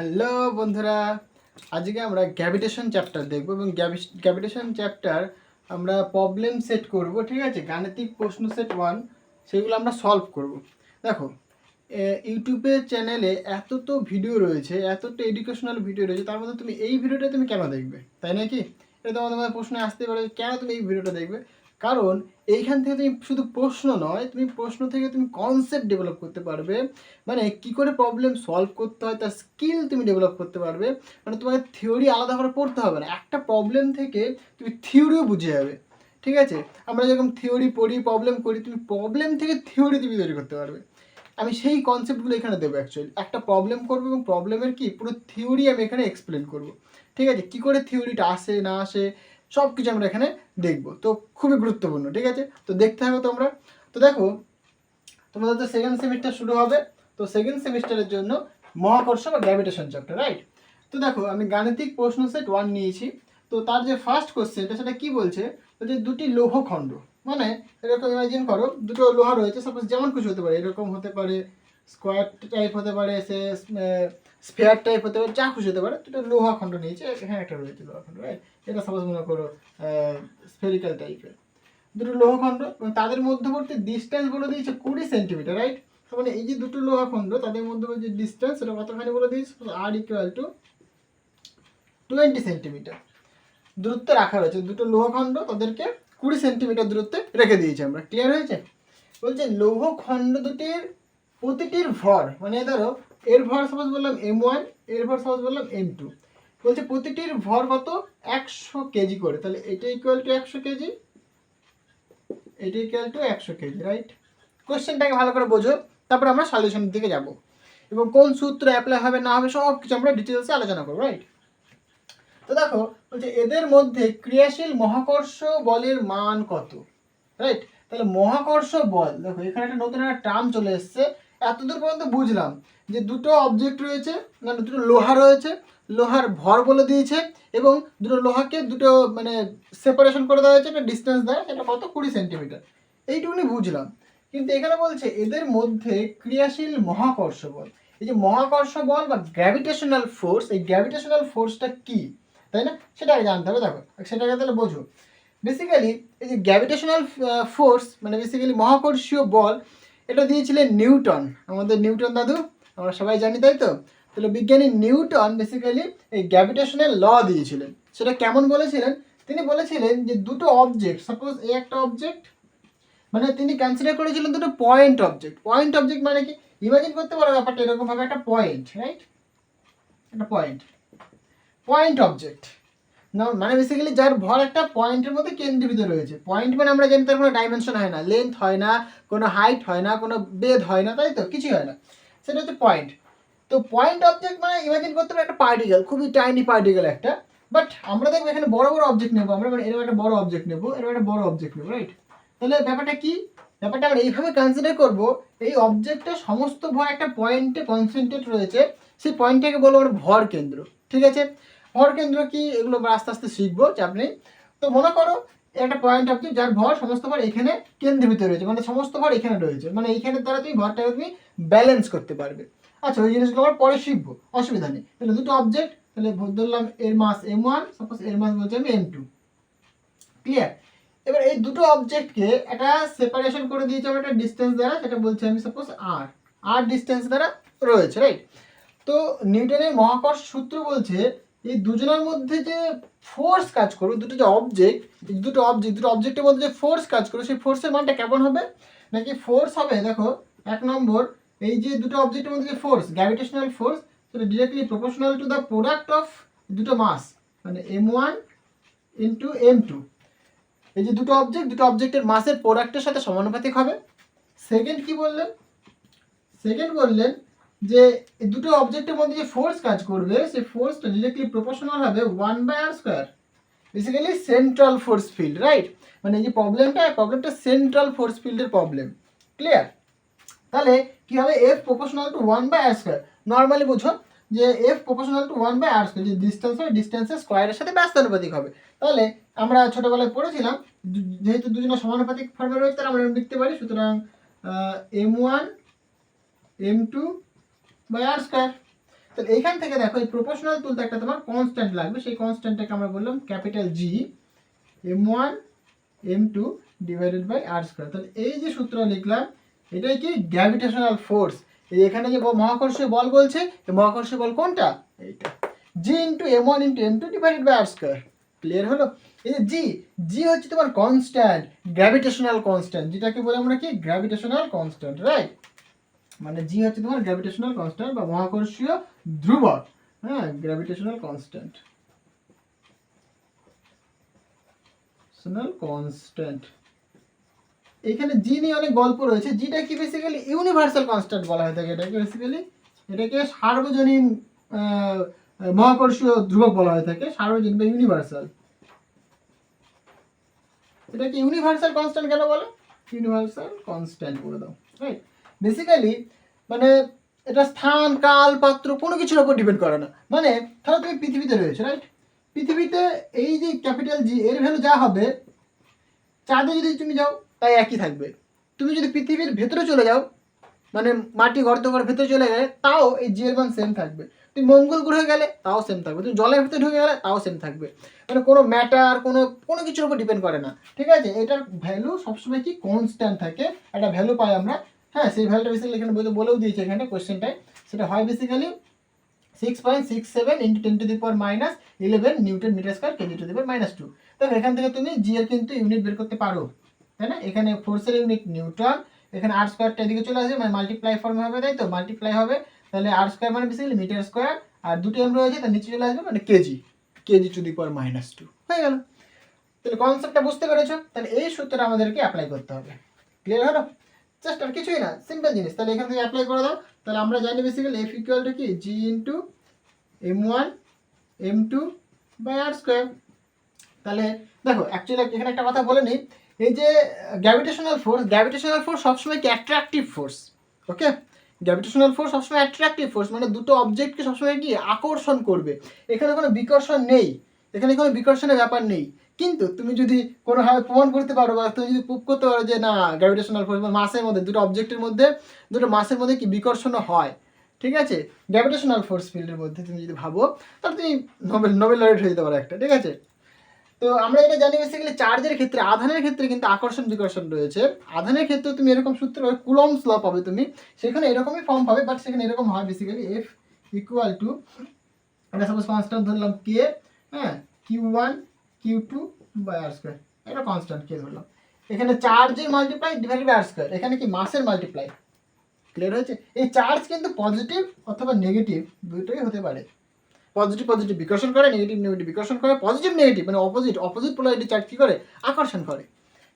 Hello বন্ধুরা, আজকে আমরা গ্র্যাভিটেশন চ্যাপ্টার দেখব এবং গ্র্যাভিটেশন চ্যাপ্টার আমরা প্রবলেম সেট করব, ঠিক আছে? গাণিতিক প্রশ্ন সেট ওয়ান সেগুলো আমরা সলভ করব। দেখো ইউটিউবের চ্যানেলে এত তো ভিডিও রয়েছে, এত তো এডুকেশনাল ভিডিও রয়েছে, তার মধ্যে তুমি এই ভিডিওটা তুমি কেন দেখবে? তাই নাকি এটা তোমাদের প্রশ্ন আসতে পারে কেন তুমি এই ভিডিওটা দেখবে? কারণ এইখান থেকে তুমি শুধু প্রশ্ন নয়, তুমি প্রশ্ন থেকে তুমি কনসেপ্ট ডেভেলপ করতে পারবে। মানে কি করে প্রবলেম সলভ করতে হয়, তার স্কিল তুমি ডেভেলপ করতে পারবে। মানে তোমাকে থিওরি আলাদা করে পড়তে হবে না। একটা প্রবলেম থেকে তুমি থিওরিও বুঝে যাবে। ঠিক আছে? আমরা যেরকম থিওরি পড়ি প্রবলেম করি, তুমি প্রবলেম থেকে থিওরি তুমি তৈরি করতে পারবে। আমি সেই কনসেপ্টগুলো এখানে দেবো অ্যাকচুয়ালি একটা প্রবলেম করব এবং প্রবলেমের কি? পুরো থিওরি আমি এখানে এক্সপ্লেন করব। ঠিক আছে? কী করে থিওরিটা আসে, না আসে? সব কিছু আমরা এখানে দেখব। তো খুবই গুরুত্বপূর্ণ, ঠিক আছে? তো দেখতে হবে তোমরা। তো দেখো, তোমাদের তো সেকেন্ড সেমিস্টার শুরু হবে। তো সেকেন্ড সেমিস্টারের জন্য মহাকর্ষ বা গ্র্যাভিটেশন চ্যাপ্টার রাইট তো দেখো, আমি গাণিতিক প্রশ্ন সেট ওয়ান নিয়েছি। তো তার যে ফার্স্ট কোশ্চেনটা সেটা কি বলছে? বলছে দুটি লৌহখণ্ড মানে এরকম ইমাজিন করো, দুটো লোহা রয়েছে। সাপোজ যেমন কিছু হতে পারে, এরকম হতে পারে স্কোয়ার টাইপ হতে পারে, সে স্পেয়ার টাইপ হতে পারে, যা খুশি হতে পারে, দুটো লোহা খণ্ড নিয়েছে এখানে একটা রয়েছে লোহা খণ্ড রাইট এটা সাপোজ মনে করো স্ফেরিক্যাল টাইপের দুটো লোহখণ্ড এবং তাদের মধ্যবর্তী ডিস্টেন্স বলে দিয়েছে কুড়ি সেন্টিমিটার রাইট মানে এই যে দুটো লোহা লোহাখণ্ড তাদের মধ্যবর্তী ডিস্টেন্স সেটা কতখানি বলে দিয়েছে? R equal to twenty centimetre দূরত্ব রাখা রয়েছে দুটো লোহখণ্ড তাদেরকে কুড়ি সেন্টিমিটার দূরত্বে রেখে দিয়েছি আমরা ক্লিয়ার হয়েছে? বলছে লৌহখণ্ড দুটির প্রতিটির ভর মানে ধরো এর ভর সাপোজ বললাম এম ওয়ানের ভর সাপোজ বললাম এম টু বলছে প্রতিটির ভর কত? একশো কেজি করে। তাহলে এটা ইকুয়াল টু একশো কেজি? এটা ইকুয়াল টু একশো কেজি রাইট কোয়েশ্চেনটাকে ভালো করে বোঝো, তারপর আমরা সলিউশনের দিকে যাব। এবং কোন সূত্র অ্যাপ্লাই হবে, না হবে সব কিছু আমরা ডিটেলসে আলোচনা করব রাইট তো দেখো, বলছে এদের মধ্যে ক্রিয়াশীল মহাকর্ষ বলের মান কত রাইট তাহলে মহাকর্ষ বল, দেখো এখানে একটা নতুন একটা টার্ম চলে এসছে এতদূর পর্যন্ত বুঝলাম যে দুটো অবজেক্ট রয়েছে মানে দুটো লোহা রয়েছে, লোহার ভর বলে দিয়েছে এবং দুটো লোহাকে দুটো মানে সেপারেশন করে দেওয়া হয়েছে, একটা ডিস্টেন্স দেয় সেটা কত? কুড়ি সেন্টিমিটার এইটুকুনি বুঝলাম। কিন্তু এখানে বলছে এদের মধ্যে ক্রিয়াশীল মহাকর্ষ বল। এই যে মহাকর্ষ বল বা গ্র্যাভিটেশনাল ফোর্স এই গ্র্যাভিটেশনাল ফোর্সটা কি? তাই না? সেটা আগে জানতে হবে, দেখো। সেটাকে তাহলে বোঝো। বেসিক্যালি এই যে গ্র্যাভিটেশনাল ফোর্স মানে বেসিক্যালি মহাকর্ষীয় বল এটা দিয়েছিলেন নিউটন, আমাদের নিউটন দাদু, আমরা সবাই জানি, তাই তো? তাহলে বিজ্ঞানী নিউটন বেসিক্যালি এই গ্র্যাভিটেশনের ল দিয়েছিলেন। সেটা কেমন বলেছিলেন? তিনি বলেছিলেন যে দুটো অবজেক্ট সাপোজ এই একটা অবজেক্ট মানে তিনি কনসিডার করেছিলেন দুটো পয়েন্ট অবজেক্ট পয়েন্ট অবজেক্ট মানে কি? ইমাজিন করতে পারো ব্যাপারটা এরকমভাবে, একটা পয়েন্ট রাইট একটা পয়েন্ট পয়েন্ট অবজেক্ট মানে বেসিক্যালি যার ভর একটা পয়েন্টের মধ্যে কেন্দ্রীভূত রয়েছে। পয়েন্ট মানে আমরা জানি তার কোনো ডাইমেনশন হয় না লেন্থ হয় না, কোনো হাইট হয় না, কোনো বেদ হয় না, তাই তো? কিছুই হয় না। সেটা হচ্ছে পয়েন্ট তো পয়েন্ট অবজেক্ট মানে ইমাজিন করতে পারো একটা পার্টিকেল খুবই টাইনি পার্টিকেল একটা। বাট আমরা দেখব এখানে বড় বড় অবজেক্ট নেব আমরা মানে এরকম একটা বড় অবজেক্ট নেব, এরকম একটা বড় অবজেক্ট নেব রাইট তাহলে ব্যাপারটা কি? ব্যাপারটা আমরা এইভাবে কনসিডার করব, এই অবজেক্টের সমস্ত ভর একটা পয়েন্টে কনসেন্ট্রেট রয়েছে, সেই পয়েন্টটাকে বলব আমরা ভর কেন্দ্র, ঠিক আছে? ভর কেন্দ্র কি? এগুলো আস্তে আস্তে শিখব, চাপ নেই। তো মনে করো, একটা পয়েন্ট অবজেক্ট যার ভর সমস্ত ভর এখানে কেন্দ্রীভূত রয়েছে মানে সমস্ত ভর এখানে রয়েছে মানে এইখানের দ্বারা তুমি ভরটাকে তুমি ব্যালেন্স করতে পারবে। আচ্ছা ওই জিনিসগুলো আমরা পরে শিখব, অসুবিধা নেই। তাহলে দুটো অবজেক্ট তাহলে ধরলাম এর মাস এম ওয়ান সাপোজ এর মাস বলছি আমি এম টু ক্লিয়ার এবার এই দুটো অবজেক্টকে একটা সেপারেশন করে দিয়েছে আমরা একটা ডিস্টেন্স দ্বারা, সেটা বলছি আমি সাপোজ আর আর ডিস্টেন্স দ্বারা রয়েছে রাইট তো নিউটনের মহাকর্ষ সূত্র বলছে এই দুজনের মধ্যে যে ফোর্স কাজ করবে, দুটো যে অবজেক্ট দুটো অবজেক্ট দুটো অবজেক্টের মধ্যে যে ফোর্স কাজ করবে, সেই ফোর্সের মানটা কেমন হবে? নাকি ফোর্স হবে, দেখো, এক নম্বর, এই যে দুটো অবজেক্টের মধ্যে যে ফোর্স গ্র্যাভিটেশনাল ফোর্স সেটা directly proportional to the product of দুটো মাস মানে M one into M two এই যে দুটো অবজেক্ট দুটো অবজেক্টের মাসের প্রোডাক্টের সাথে সমানুপাতিক হবে। সেকেন্ড কি বললেন? সেকেন্ড বললেন যে দুটো অবজেক্টের মধ্যে যে ফোর্স কাজ করবে, সেই ফোর্সটা ডিরেক্টলি প্রপোর্শনাল হবে one by r square basically central force field right মানে যে প্রবলেমটা প্রবলেমটা সেন্ট্রাল ফোর্স ফিল্ডের প্রবলেম ক্লিয়ার তাহলে কি হবে? F proportional to one by r square normally বুঝো যে F proportional to one by r square যে ডিস্টেন্স হবে ডিস্টেন্সের স্কোয়ারের সাথে ব্যস্তানুপাতিক হবে। তাহলে আমরা ছোটোবেলায় পড়েছিলাম, যেহেতু দুজনের সমানুপাতিক ফর্মে রয়েছে, তাহলে আমরা লিখতে পারি। সুতরাং M one M two by r square তো এইখান থেকে দেখো, এই প্রপোর্শনাল তুলতে একটা তোমার কনস্ট্যান্ট লাগবে। সেই কনস্ট্যান্টটাকে আমরা বললাম capital G M one M two divided by r square তাহলে এই যে সূত্র লিখলাম, এটাই কি? গ্র্যাভিটেশনাল ফোর্স এই এখানে যে মহাকর্ষীয় বল বলছে, এই মহাকর্ষীয় বল কোনটা? এইটা। G into M one into M two divided by r square clear হলো? এই যে জি জি হচ্ছে তোমার কনস্ট্যান্ট গ্র্যাভিটেশনাল কনস্ট্যান্ট যেটাকে বলে আমরা কি? গ্র্যাভিটেশনাল কনস্ট্যান্ট রাইট মানে জি হচ্ছে তোমার গ্র্যাভিটেশনাল কনস্ট্যান্ট বা মহাকর্ষীয় ধ্রুবক। হ্যাঁ গ্র্যাভিটেশনাল কনস্ট্যান্ট কনস্ট্যান্ট এখানে জি নিয়ে অনেক গল্প রয়েছে। জিটা কি বেসিক্যালি ইউনিভার্সাল কনস্ট্যান্ট বলা হয়ে থাকে এটাকে বেসিক্যালি এটাকে সার্বজনীন মহাকর্ষীয় ধ্রুবক বলা হয়ে থাকে। সার্বজনীন বা ইউনিভার্সাল এটাকে ইউনিভার্সাল কনস্ট্যান্ট কেন বলে? ইউনিভার্সাল কনস্ট্যান্ট বলে দাও। রাইট বেসিক্যালি মানে এটা স্থান, কাল, পাত্র কোনো কিছুর উপর ডিপেন্ড করে না। মানে ধরো তুমি পৃথিবীতে রয়েছে রাইট পৃথিবীতে এই যে ক্যাপিটাল জি এর ভ্যালু যা হবে, চাঁদে যদি তুমি যাও, তাই একই থাকবে। তুমি যদি পৃথিবীর ভেতরে চলে যাও মানে মাটি গর্ত করে ভেতরে চলে গেলে, তাও এই জি এর মান সেম থাকবে। তুমি মঙ্গল গ্রহে গেলে, তাও সেম থাকবে। তুমি জলের ভিতরে ঢুকে গেলে, তাও সেম থাকবে। মানে কোনো ম্যাটার কোনো কোনো কিছুর উপর ডিপেন্ড করে না। ঠিক আছে? এটার ভ্যালু সবসময় কি কনস্ট্যান্ট থাকে? একটা ভ্যালু পাই আমরা হ্যাঁ সেই ভ্যালুটা বেসিক্যালি এখানে বইতে বলেও দিয়েছে এখানে কোয়েশ্চেনটায় সেটা হয় basically six point six seven into ten to the power minus eleven newton metre square kg to the power minus two দেখো, এখান থেকে তুমি জি এর কিন্তু ইউনিট বের করতে পারো। তাই না? এখানে ফোর্সের ইউনিট নিউটন এখানে আর স্কোয়ারটা এদিকে চলে আসবে মানে মাল্টিপ্লাই ফর্ম হবে, তাই তো? মাল্টিপ্লাই হবে। তাহলে আর স্কোয়ার মানে বেসিক্যালি মিটার স্কোয়ার আর দুটো এম রয়েছে, তার নিচে চলে আসবে মানে kg kg to the power minus two হয়ে গেল। তাহলে কনসেপ্টটা বুঝতে পেরেছ? তাহলে এই সূত্রটা আমাদেরকে অ্যাপ্লাই করতে হবে। ক্লিয়ার হলো? আর কিছুই না সিম্পল জিনিস। তাহলে এখান থেকে অ্যাপ্লাই করে দাও। তাহলে আমরা জানি বেসিক্যালি এফ ইকুয়াল টু কি? G into M one M two by r square তাহলে দেখো অ্যাকচুয়ালি এখানে একটা কথা বলে নিই। এই যে গ্র্যাভিটেশনাল ফোর্স গ্র্যাভিটেশনাল ফোর্স সবসময় কি attractive force okay gravitational force সবসময় অ্যাট্রাকটিভ ফোর্স মানে দুটো অবজেক্টকে সবসময় কি? আকর্ষণ করবে। এখানে কোনো বিকর্ষণ নেই। এখানে কোনো বিকর্ষণের ব্যাপার নেই। কিন্তু তুমি যদি কোনোভাবে প্রমাণ করতে পারো বা তুমি যদি প্রুভ করতে পারো যে না গ্র্যাভিটেশনাল ফোর্স মাসের মধ্যে, দুটো অবজেক্টের মধ্যে, দুটো মাসের মধ্যে কি বিকর্ষণ হয়? ঠিক আছে? গ্র্যাভিটেশনাল ফোর্স ফিল্ডের মধ্যে তুমি যদি ভাবো, তাহলে তুমি নোবেল নোবেল লরেট হয়ে যেতে পারো একটা, ঠিক আছে? তো আমরা এটা জানি বেসিক্যালি চার্জের ক্ষেত্রে, আধানের ক্ষেত্রে কিন্তু আকর্ষণ বিকর্ষণ রয়েছে। আধানের ক্ষেত্রে তুমি এরকম সূত্র পাবে কুলম্স পাবে তুমি। সেখানে এরকমই ফর্ম পাবে বাট সেখানে এরকম হয় বেসিক্যালি এফ ইকুয়াল টু আমরা সাপোজ কনস্ট্যান্ট ধরলাম কে হ্যাঁ Q one Q two by r square এটা কনস্ট্যান্ট কে ধরলাম এখানে চার্জের multiply divided by r square এখানে কি মাসের মাল্টিপ্লাই ক্লিয়ার হয়েছে? এই চার্জ কিন্তু পজিটিভ অথবা নেগেটিভ দুটোই হতে পারে। পজিটিভ পজিটিভ বিকর্ষণ করে নেগেটিভ নেগেটিভ বিকর্ষণ করে পজিটিভ নেগেটিভ মানে অপোজিট অপোজিট পোলারিটি চার্জ কী করে? আকর্ষণ করে।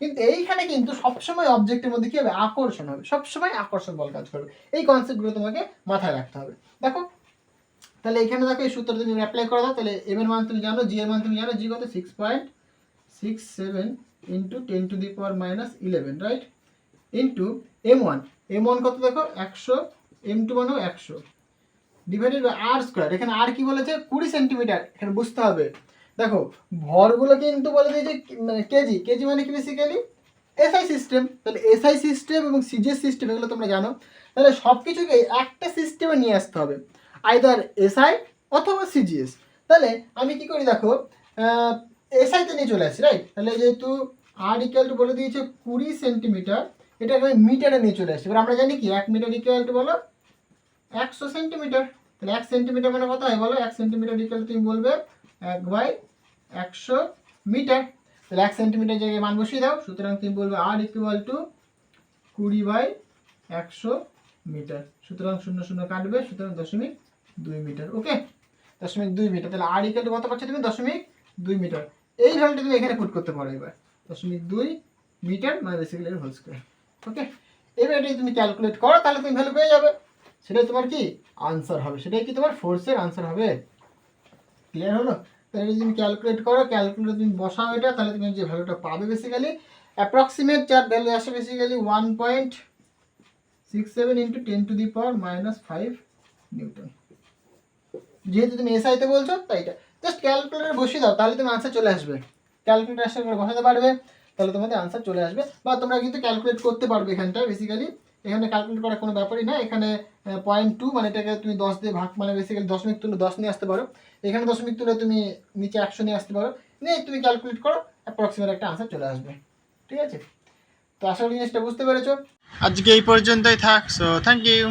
কিন্তু এইখানে কিন্তু সবসময় অবজেক্টের মধ্যে কী হবে? আকর্ষণ হবে। সবসময় আকর্ষণ বল কাজ করবে। এই কনসেপ্টগুলো তোমাকে মাথায় রাখতে হবে। দেখো তাহলে এখানে দেখো এই সূত্রটা তুমি অ্যাপ্লাই করে দাও, তাহলে এম এর মান তুমি জানো জি এর মান তুমি জানো জি কত? Six point six seven into ten to the power minus eleven right into M one M one কত দেখো? একশো এম টু মানেও একশো। ডিভাইডেড বাই আর স্কোয়ার এখানে আর কি বলেছে? কুড়ি সেন্টিমিটার এখানে বুঝতে হবে। দেখো, ভরগুলো কিন্তু বলে দিয়েছে মানে কেজি কেজি মানে কি বেসিক্যালি এসআই সিস্টেম তাহলে এসআই সিস্টেম এবং সিজিএস সিস্টেম এগুলো তোমরা জানো। তাহলে সব কিছুকে একটা সিস্টেমে নিয়ে আসতে হবে। আইদার এসআই অথবা সিজিএস তাহলে আমি কি করি দেখো এসআইতে নিয়ে চলে আসি রাইট তাহলে যেহেতু আর ইকুয়াল টু বলে দিয়েছে কুড়ি সেন্টিমিটার এটা আমি মিটারে নিয়ে চলে আসি। এবার আমরা জানি কি, এক মিটার ইকুয়াল টু বলো? একশো সেন্টিমিটার তাহলে এক সেন্টিমিটার মানে কত হয় বলো? এক সেন্টিমিটার ইকুয়াল তুমি বলবে এক বাই একশো মিটার তাহলে এক সেন্টিমিটার জায়গায় মান বসিয়ে দাও, সুতরাং তুমি বলবে আর ইকুয়াল টু কুড়ি বাই একশো মিটার সুতরাং শূন্য শূন্য কাটবে, সুতরাং দশমিক দুই মিটার ওকে দশমিক দুই মিটার, তাহলে আর ইকুয়াল টু কত পাচ্ছ তুমি? দশমিক দুই মিটার। এই ভ্যালুটা তুমি এখানে পুট করতে পারো এবার। দশমিক দুই মিটার মানে বেসিক্যালি হোল স্কোয়ার ওকে এবার এটাই তুমি ক্যালকুলেট করো, তাহলে তুমি ভ্যালু পেয়ে যাবে। সেটাই তোমার কি? আনসার হবে। সেটাই কি তোমার? ফোর্সের আনসার হবে। ক্লিয়ার হলো? তাহলে যদি তুমি ক্যালকুলেট করো ক্যালকুলেট তুমি বসাও এটা, তাহলে তুমি যে ভ্যালুটা পাবে বেসিক্যালি অ্যাপ্রক্সিমেট যার ভ্যালু আসে basically one point six seven into ten to the power minus five newton যেহেতু তুমি এসআইতে বলছো, তাই এটা। জাস্ট ক্যালকুলেটার বসিয়ে দাও, তাহলে তুমি আনসার চলে আসবে। ক্যালকুলেটার সাথে বসাতে পারবে, তাহলে তোমাদের আনসার চলে আসবে। বা তোমরা কিন্তু ক্যালকুলেট করতে পারবে এখানটায় বেসিক্যালি এখানে ক্যালকুলেট করার কোনো ব্যাপারই না এখানে পয়েন্ট টু মানে এটাকে তুমি দশ দিয়ে ভাগ মানে বেসিক্যালি দশমিক তুলে দশ নিয়ে আসতে পারো। এখানে দশমিক তুলে তুমি নিচে একশো নিয়ে আসতে পারো। নিয়ে তুমি ক্যালকুলেট করো অ্যাপ্রক্সিমেট একটা আনসার চলে আসবে। ঠিক আছে? তো করি জিনিসটা বুঝতে পেরেছ। আজকে এই পর্যন্তই থাক। So thank you